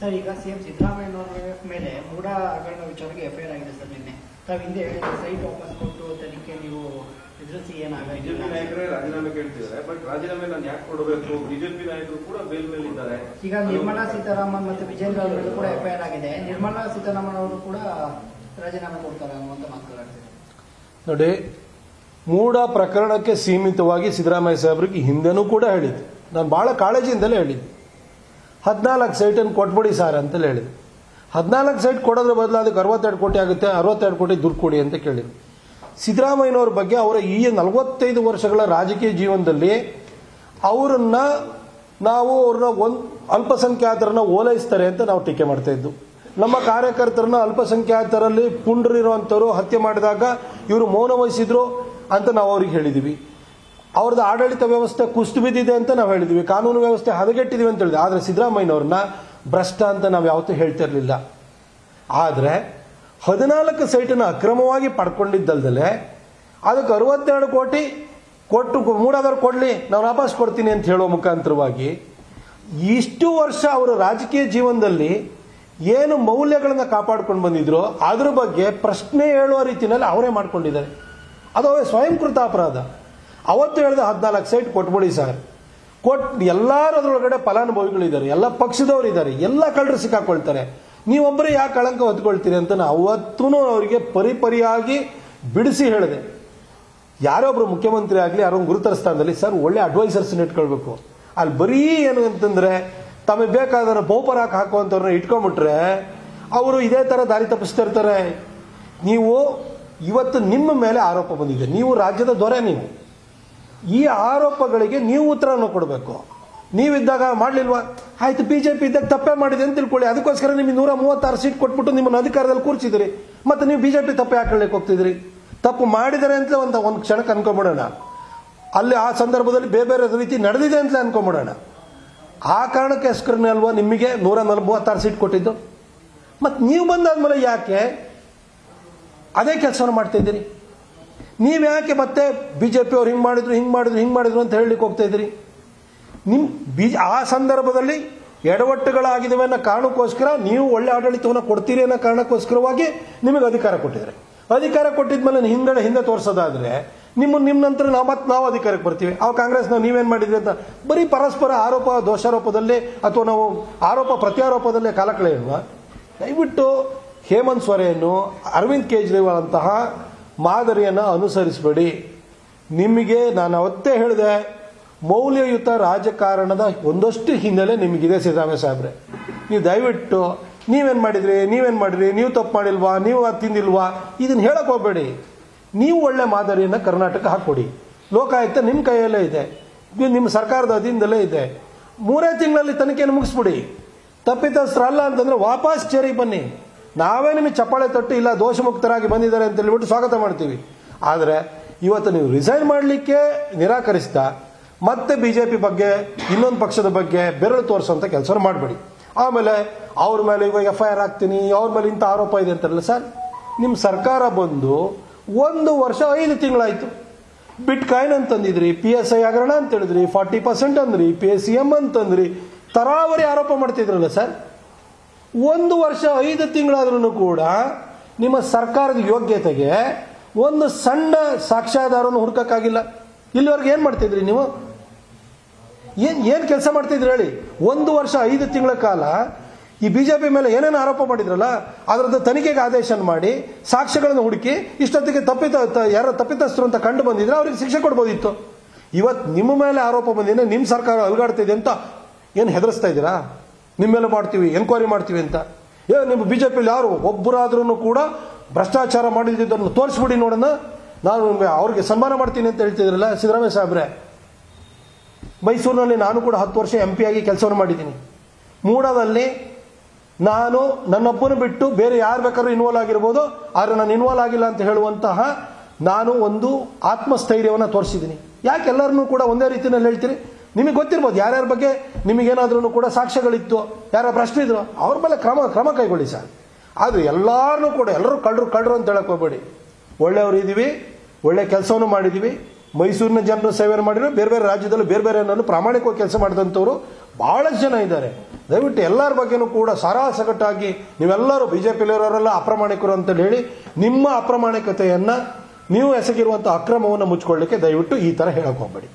Sir ಈಗ CM ಸಿದ್ದರಾಮಯ್ಯನವರ ಮೇಲೆ ಮೂಢ ಹಗರಣ ವಿಚಾರಕ್ಕೆ ಎಫ್ಐಆರ್ ಆಗಿದೆ ಸರ್ ನಿನ್ನೆ. ತಾವು ಹಿಂದೆ ಹೇಳಿದ್ರೆ ಸೈಟ್ ವಾಪಸ್ ಕೊಟ್ಟು ತನಿಖೆ ನೀವು ಎದುರಿಸಿ ಬಿಜೆಪಿ ಏನಾಗಿಲ್ಲ ನಾಯಕರೇ ರಾಜೀನಾಮೆ ಕೇಳ್ತಿದ್ದಾರೆ ಬಟ್ ರಾಜೀನಾಮೆ ನಾನು ಯಾಕೆ ಕೊಡಬೇಕು? ಬಿಜೆಪಿ ನಾಯಕರು ಕೂಡ ಬೇಲ್ ಮೇಲೆ ಇದ್ದಾರೆ. ಈಗ ನಿರ್ಮಲಾ ಸೀತಾರಾಮನ್ ಮತ್ತು ವಿಜೇಂದ್ರ ಅವರು ಕೂಡ ಎಫ್ಐಆರ್ ಆಗಿದೆ. ನಿರ್ಮಲಾ ಸೀತಾರಾಮನ್ ಅವರು ಕೂಡ ರಾಜೀನಾಮೆ ಕೊಡ್ತಾರೆ ಅನ್ನುವಂತ ಮಾತುಗಳಾಗ್ತಿದೆ ನೋಡಿ ಮೂಡ ಪ್ರಕರಣಕ್ಕೆ ಸೀಮಿತವಾಗಿ ಸಿದ್ದರಾಮಯ್ಯ ಸಾಹೇಬರಿಗೆ ಹಿಂದೆನೂ ಕೂಡ ಹೇಳಿದ್ದೆ. ನಾನು ಭಾಳ ಕಾಳಜಿಯಿಂದಲೇ ಹೇಳಿದ್ದು. ಹದಿನಾಲ್ಕು ಸೈಟನ್ನು ಕೊಟ್ಬಿಡಿ ಸರ್ ಅಂತ ಹೇಳಿದ್ರು. ಹದಿನಾಲ್ಕು ಸೈಟ್ ಕೊಡೋದ್ರ ಬದಲು ಅದಕ್ಕೆ ಅರವತ್ತೆರಡು ಕೋಟಿ ಆಗುತ್ತೆ, ಅರವತ್ತೆರಡು ಕೋಟಿ ದುಡ್ಡು ಕೊಡಿ ಅಂತ ಕೇಳಿದ್ರು. ಸಿದ್ದರಾಮಯ್ಯನವ್ರ ಬಗ್ಗೆ ಅವರ ಈ ನಲವತ್ತೈದು ವರ್ಷಗಳ ರಾಜಕೀಯ ಜೀವನದಲ್ಲಿ ಅವರನ್ನ ನಾವು ಅವ್ರನ್ನ ಒಂದು ಅಲ್ಪಸಂಖ್ಯಾತರನ್ನ ಓಲೈಸ್ತಾರೆ ಅಂತ ನಾವು ಟೀಕೆ ಮಾಡ್ತಾ ಇದ್ದು. ನಮ್ಮ ಕಾರ್ಯಕರ್ತರನ್ನ ಅಲ್ಪಸಂಖ್ಯಾತರಲ್ಲಿ ಪುಂಡ್ರಿರುವಂಥವ್ರು ಹತ್ಯೆ ಮಾಡಿದಾಗ ಇವರು ಮೌನ ವಹಿಸಿದ್ರು ಅಂತ ನಾವು ಅವ್ರಿಗೆ ಹೇಳಿದ್ವಿ. ಅವ್ರದ್ದು ಆಡಳಿತ ವ್ಯವಸ್ಥೆ ಕುಸ್ತು ಬಿದ್ದಿದೆ ಅಂತ ನಾವು ಹೇಳಿದ್ವಿ. ಕಾನೂನು ವ್ಯವಸ್ಥೆ ಹದಗೆಟ್ಟಿದ್ವಿ ಅಂತ ಹೇಳಿದ್ವಿ. ಆದರೆ ಸಿದ್ದರಾಮಯ್ಯನವ್ರನ್ನ ಭ್ರಷ್ಟ ಅಂತ ನಾವು ಯಾವತ್ತೂ ಹೇಳ್ತಿರ್ಲಿಲ್ಲ. ಆದ್ರೆ ಹದಿನಾಲ್ಕು ಸೈಟನ್ನು ಅಕ್ರಮವಾಗಿ ಪಡ್ಕೊಂಡಿದ್ದಲ್ದಲೆ ಅದಕ್ಕೆ ಅರವತ್ತೆರಡು ಕೋಟಿ ಕೊಟ್ಟು ಮೂಡಾದ್ರು ಕೊಡಲಿ, ನಾವು ವಾಪಸ್ ಕೊಡ್ತೀನಿ ಅಂತ ಹೇಳೋ ಮುಖಾಂತರವಾಗಿ ಇಷ್ಟು ವರ್ಷ ಅವರು ರಾಜಕೀಯ ಜೀವನದಲ್ಲಿ ಏನು ಮೌಲ್ಯಗಳನ್ನು ಕಾಪಾಡ್ಕೊಂಡು ಬಂದಿದ್ರು, ಅದ್ರ ಬಗ್ಗೆ ಪ್ರಶ್ನೆ ಹೇಳುವ ರೀತಿಯಲ್ಲಿ ಅವರೇ ಮಾಡ್ಕೊಂಡಿದ್ದಾರೆ. ಅದು ಸ್ವಯಂಕೃತ ಅಪರಾಧ. ಅವತ್ತು ಹೇಳಿದ ಹದಿನಾಲ್ಕು ಸೈಟ್ ಕೊಟ್ಬಿಡಿ ಸರ್. ಕೊಟ್ ಎಲ್ಲರೂ ಅದರೊಳಗಡೆ ಫಲಾನುಭವಿಗಳಿದ್ದಾರೆ, ಎಲ್ಲ ಪಕ್ಷದವರು ಇದ್ದಾರೆ, ಎಲ್ಲ ಕಳ್ಳರು ಸಿಕ್ಕಾಕೊಳ್ತಾರೆ. ನೀವೊಬ್ಬರೇ ಯಾಕೆ ಕಳಂಕ ಹೊತ್ಕೊಳ್ತೀರಿ ಅಂತ ಅವತ್ತೂ ಅವರಿಗೆ ಪರಿಪರಿಯಾಗಿ ಬಿಡಿಸಿ ಹೇಳಿದೆ. ಯಾರೊಬ್ರು ಮುಖ್ಯಮಂತ್ರಿ ಆಗಲಿ, ಯಾರೋ ಗುರುತರ ಸ್ಥಾನದಲ್ಲಿ, ಸರ್, ಒಳ್ಳೆ ಅಡ್ವೈಸರ್ಸ್ ಇಟ್ಕೊಳ್ಬೇಕು. ಅಲ್ಲಿ ಬರೀ ಏನು ಅಂತಂದ್ರೆ, ತಮಗೆ ಬೇಕಾದ್ರೆ ಹಾಕಿ ಹಾಕುವಂಥವ್ರನ್ನ ಇಟ್ಕೊಂಡ್ಬಿಟ್ರೆ, ಅವರು ಇದೇ ಥರ ದಾರಿ ತಪ್ಪಿಸ್ತಾ ಇರ್ತಾರೆ. ನೀವು ಇವತ್ತು ನಿಮ್ಮ ಮೇಲೆ ಆರೋಪ ಬಂದಿದೆ. ನೀವು ರಾಜ್ಯದ ದೊರೆ ನೀವು. ಈ ಆರೋಪಗಳಿಗೆ ನೀವು ಉತ್ತರವನ್ನು ಕೊಡಬೇಕು. ನೀವಿದ್ದಾಗ ಮಾಡಲಿಲ್ವಾ? ಆಯ್ತು, ಬಿಜೆಪಿ ಇದ್ದಾಗ ತಪ್ಪೇ ಮಾಡಿದೆ ಅಂತ ತಿಳ್ಕೊಳ್ಳಿ. ಅದಕ್ಕೋಸ್ಕರ ನಿಮಗೆ ನೂರ ಮೂವತ್ತಾರು ಸೀಟ್ ಕೊಟ್ಬಿಟ್ಟು ನಿಮ್ಮನ್ನು ಅಧಿಕಾರದಲ್ಲಿ ಕೂರಿಸಿದಿರಿ. ಮತ್ತೆ ನೀವು ಬಿಜೆಪಿ ತಪ್ಪು ಯಾಕೆ ಹೋಗ್ತಿದ್ರಿ. ತಪ್ಪು ಮಾಡಿದರೆ ಅಂತ ಒಂದು ಒಂದು ಕ್ಷಣಕ್ಕೆ ಅನ್ಕೊಂಬಿಡೋಣ. ಅಲ್ಲಿ ಆ ಸಂದರ್ಭದಲ್ಲಿ ಬೇರೆ ಬೇರೆ ರೀತಿ ನಡೆದಿದೆ ಅಂತ ಅನ್ಕೊಂಬಿಡೋಣ. ಆ ಕಾರಣಕ್ಕೋಸ್ಕರನೇ ಅಲ್ವಾ ನಿಮಗೆ ನೂರ ನಲ್ ಮೂವತ್ತಾರು ಸೀಟ್ ಕೊಟ್ಟಿದ್ದು? ಮತ್ತು ನೀವು ಬಂದಾದ್ಮೇಲೆ ಯಾಕೆ ಅದೇ ಕೆಲಸವನ್ನು ಮಾಡ್ತಾ ಇದ್ದೀರಿ? ನೀವು ಯಾಕೆ ಮತ್ತೆ ಬಿ ಜೆ ಪಿ ಅವ್ರು ಹಿಂಗೆ ಮಾಡಿದ್ರು ಹಿಂಗೆ ಮಾಡಿದ್ರು ಹಿಂಗೆ ಮಾಡಿದ್ರು ಅಂತ ಹೇಳಲಿಕ್ಕೆ ಹೋಗ್ತಾ ಇದ್ರಿ ನಿಮ್ಮ ಬಿ, ಆ ಸಂದರ್ಭದಲ್ಲಿ ಎಡವಟ್ಟುಗಳಾಗಿದ್ದಾವೆ ಅನ್ನೋ ಕಾರಣಕ್ಕೋಸ್ಕರ ನೀವು ಒಳ್ಳೆ ಆಡಳಿತವನ್ನು ಕೊಡ್ತೀರಿ ಅನ್ನೋ ಕಾರಣಕ್ಕೋಸ್ಕರವಾಗಿ ನಿಮಗೆ ಅಧಿಕಾರ ಕೊಟ್ಟಿದ್ದಾರೆ. ಅಧಿಕಾರ ಕೊಟ್ಟಿದ್ಮೇಲೆ ಹಿಂದಡೆ ಹಿಂದೆ ತೋರಿಸೋದಾದ್ರೆ ನಿಮ್ಮ ನಿಮ್ಮ ನಂತರ ನಾವು ಮತ್ತೆ ನಾವು ಅಧಿಕಾರಕ್ಕೆ ಬರ್ತೀವಿ. ಅವು ಕಾಂಗ್ರೆಸ್ ನಾವು ನೀವೇನು ಮಾಡಿದ್ರಿ ಅಂತ ಬರೀ ಪರಸ್ಪರ ಆರೋಪ, ದೋಷಾರೋಪದಲ್ಲಿ ಅಥವಾ ನಾವು ಆರೋಪ, ಪ್ರತ್ಯಾರೋಪದಲ್ಲೇ ಕಾಲ ಕಳೆಯುವ ದಯವಿಟ್ಟು ಹೇಮಂತ್ ಸೊರೇನು, ಅರವಿಂದ್ ಕೇಜ್ರಿವಾಲ್ ಅಂತಹ ಮಾದರಿಯನ್ನು ಅನುಸರಿಸಬೇಡಿ. ನಿಮಗೆ ನಾನು ಅವತ್ತೇ ಹೇಳಿದೆ, ಮೌಲ್ಯಯುತ ರಾಜಕಾರಣದ ಒಂದಷ್ಟು ಹಿನ್ನೆಲೆ ನಿಮಗಿದೆ ಸಿದ್ದರಾಮಯ್ಯ ಸಾಹೇಬ್ರೆ. ನೀವು ದಯವಿಟ್ಟು, ನೀವೇನು ಮಾಡಿದ್ರಿ ನೀವೇನು ಮಾಡಿದ್ರಿ, ನೀವು ತಪ್ಪು ಮಾಡಿಲ್ವಾ, ನೀವು ಅದು ತಿಂದಿಲ್ವಾ, ಇದನ್ನು ಹೇಳಕ್ ಹೋಗಬೇಡಿ. ನೀವು ಒಳ್ಳೆ ಮಾದರಿಯನ್ನು ಕರ್ನಾಟಕ ಹಾಕ್ಕೊಡಿ. ಲೋಕಾಯುಕ್ತ ನಿಮ್ಮ ಕೈಯಲ್ಲೇ ಇದೆ. ಇದು ನಿಮ್ಮ ಸರ್ಕಾರದ ಅಧೀನದಲ್ಲೇ ಇದೆ. ಮೂರೇ ತಿಂಗಳಲ್ಲಿ ತನಿಖೆಯನ್ನು ಮುಗಿಸ್ಬಿಡಿ. ತಪ್ಪಿತಸ್ಥರಲ್ಲ ಅಂತಂದ್ರೆ ವಾಪಸ್ ಚೇರಿ ಬನ್ನಿ. ನಾವೇ ನಿಮಗೆ ಚಪ್ಪಾಳೆ ತಟ್ಟು ಇಲ್ಲ ದೋಷಮುಕ್ತರಾಗಿ ಬಂದಿದ್ದಾರೆ ಅಂತ ಹೇಳ್ಬಿಟ್ಟು ಸ್ವಾಗತ ಮಾಡ್ತೀವಿ. ಆದರೆ ಇವತ್ತು ನೀವು ರಿಸೈನ್ ಮಾಡಲಿಕ್ಕೆ ನಿರಾಕರಿಸ್ತಾ ಮತ್ತೆ ಬಿಜೆಪಿ ಬಗ್ಗೆ, ಇನ್ನೊಂದು ಪಕ್ಷದ ಬಗ್ಗೆ ಬೆರಳು ತೋರಿಸುವಂಥ ಕೆಲಸ ಮಾಡಬೇಡಿ. ಆಮೇಲೆ ಅವ್ರ ಮೇಲೆ ಇವಾಗ ಎಫ್ ಐ ಆರ್ ಹಾಕ್ತೀನಿ, ಅವ್ರ ಮೇಲೆ ಇಂಥ ಆರೋಪ ಇದೆ ಅಂತಾರಲ್ಲ ಸರ್. ನಿಮ್ಮ ಸರ್ಕಾರ ಬಂದು ಒಂದು ವರ್ಷ ಐದು ತಿಂಗಳಾಯ್ತು. ಬಿಟ್ ಕಾಯಿನ್ ಅಂತಂದಿದ್ರಿ ಪಿ ಎಸ್ ಐ ಹಗರಣ ಅಂತ ಹೇಳಿದ್ರಿ ಫಾರ್ಟಿ ಪರ್ಸೆಂಟ್ ಅಂದ್ರಿ ಪಿ ಎಸ್ ಸಿ ಎಂ ಅಂತಂದ್ರಿ, ತರಾವರಿ ಆರೋಪ ಮಾಡ್ತಿದ್ರಲ್ಲ ಸರ್. ಒಂದು ವರ್ಷ ಐದು ತಿಂಗಳಾದ್ರೂ ಕೂಡ ನಿಮ್ಮ ಸರ್ಕಾರದ ಯೋಗ್ಯತೆಗೆ ಒಂದು ಸಣ್ಣ ಸಾಕ್ಷ್ಯಾಧಾರವನ್ನು ಹುಡುಕಕ್ಕಾಗಿಲ್ಲ. ಇಲ್ಲಿವರೆಗೆ ಏನು ಮಾಡ್ತಿದ್ರಿ ನೀವು? ಏನ್ ಏನ್ ಕೆಲಸ ಮಾಡ್ತಿದ್ರಿ ಹೇಳಿ? ಒಂದು ವರ್ಷ ಐದು ತಿಂಗಳ ಕಾಲ ಈ ಬಿಜೆಪಿ ಮೇಲೆ ಏನೇನು ಆರೋಪ ಮಾಡಿದ್ರಲ್ಲ, ಅದರದ್ದು ತನಿಖೆಗೆ ಆದೇಶ ಮಾಡಿ ಸಾಕ್ಷ್ಯಗಳನ್ನು ಹುಡುಕಿ ಇಷ್ಟೊತ್ತಿಗೆ ತಪ್ಪಿತ ಯಾರು ತಪ್ಪಿತಸ್ಥರು ಅಂತ ಕಂಡು ಬಂದಿದ್ರೆ ಅವ್ರಿಗೆ ಶಿಕ್ಷೆ ಕೊಡ್ಬೋದಿತ್ತು. ಇವತ್ತು ನಿಮ್ಮ ಮೇಲೆ ಆರೋಪ ಬಂದಿದೆ ನಿಮ್ಮ ಸರ್ಕಾರ ಅಲುಗಾಡ್ತಿದೆ ಅಂತ ಏನು ಹೆದರಿಸ್ತಾ ಇದ್ದೀರಾ? ನಿಮ್ಮ ಮೇಲೆ ಮಾಡ್ತೀವಿ ಎನ್ಕ್ವೈರಿ ಮಾಡ್ತೀವಿ ಅಂತ. ಏ, ನಿಮ್ಮ ಬಿಜೆಪಿಲಿ ಯಾರು? ಒಬ್ಬರಾದ್ರೂ ಕೂಡ ಭ್ರಷ್ಟಾಚಾರ ಮಾಡಿದ್ದನ್ನು ತೋರಿಸ್ಬಿಡಿ ನೋಡೋಣ. ನಾನು ಅವ್ರಿಗೆ ಸನ್ಮಾನ ಮಾಡ್ತೀನಿ ಅಂತ ಹೇಳ್ತಿದ್ರಲ್ಲ, ಸಿದ್ದರಾಮಯ್ಯ ಸಾಹೇಬ್ರೆ. ಮೈಸೂರಿನಲ್ಲಿ ನಾನು ಕೂಡ ಹತ್ತು ವರ್ಷ ಎಂ ಪಿ ಆಗಿ ಕೆಲಸವನ್ನು ಮಾಡಿದ್ದೀನಿ. ಮೂಡದಲ್ಲಿ ನಾನು ನನ್ನೊಬ್ಬನು ಬಿಟ್ಟು ಬೇರೆ ಯಾರು ಬೇಕಾದ್ರೂ ಇನ್ವಾಲ್ವ್ ಆಗಿರ್ಬೋದು, ಆದರೆ ನಾನು ಇನ್ವಾಲ್ವ್ ಆಗಿಲ್ಲ ಅಂತ ಹೇಳುವಂತಹ ನಾನು ಒಂದು ಆತ್ಮಸ್ಥೈರ್ಯವನ್ನು ತೋರಿಸಿದ್ದೀನಿ. ಯಾಕೆ ಎಲ್ಲರನ್ನೂ ಕೂಡ ಒಂದೇ ರೀತಿಯಲ್ಲಿ ಹೇಳ್ತೀರಿ? ನಿಮಗೆ ಗೊತ್ತಿರ್ಬೋದು, ಯಾರ್ಯಾರ ಬಗ್ಗೆ ನಿಮಗೇನಾದ್ರೂ ಕೂಡ ಸಾಕ್ಷ್ಯಗಳಿತ್ತು, ಯಾರ ಪ್ರಶ್ನೆ ಇದ್ರು ಅವ್ರ ಮೇಲೆ ಕ್ರಮ ಕ್ರಮ ಕೈಗೊಳ್ಳಿ ಸರ್. ಆದರೆ ಎಲ್ಲರನ್ನೂ ಕೂಡ, ಎಲ್ಲರೂ ಕಳ್ಳರು ಕಳ್ಳರು ಅಂತ ಹೇಳಕ್ ಹೋಗ್ಬೇಡಿ. ಒಳ್ಳೆಯವರು ಇದ್ದೀವಿ ಒಳ್ಳೆ ಕೆಲಸವನ್ನು ಮಾಡಿದ್ದೀವಿ ಮೈಸೂರಿನ ಜನರು ಸೇವೆ ಮಾಡಿರೋ ಬೇರೆ ಬೇರೆ ರಾಜ್ಯದಲ್ಲೂ ಬೇರೆ ಬೇರೆ ಪ್ರಾಮಾಣಿಕವಾಗಿ ಕೆಲಸ ಮಾಡಿದಂಥವ್ರು ಬಹಳಷ್ಟು ಜನ ಇದ್ದಾರೆ. ದಯವಿಟ್ಟು ಎಲ್ಲರ ಬಗ್ಗೆನೂ ಕೂಡ ಸರಾಸಗಟ್ಟಾಗಿ ನೀವೆಲ್ಲರೂ ಬಿ ಜೆ ಪಿಲಿರೋರೆಲ್ಲ ಅಪ್ರಾಮಾಣಿಕರು ಅಂತ ಹೇಳಿ, ನಿಮ್ಮ ಅಪ್ರಾಮಾಣಿಕತೆಯನ್ನು ನೀವು ಎಸಗಿರುವಂಥ ಅಕ್ರಮವನ್ನು ಮುಚ್ಕೊಳ್ಳಿಕ್ಕೆ ದಯವಿಟ್ಟು ಈ ಥರ ಹೇಳಕ್ಕೆ ಹೋಗಬೇಡಿ.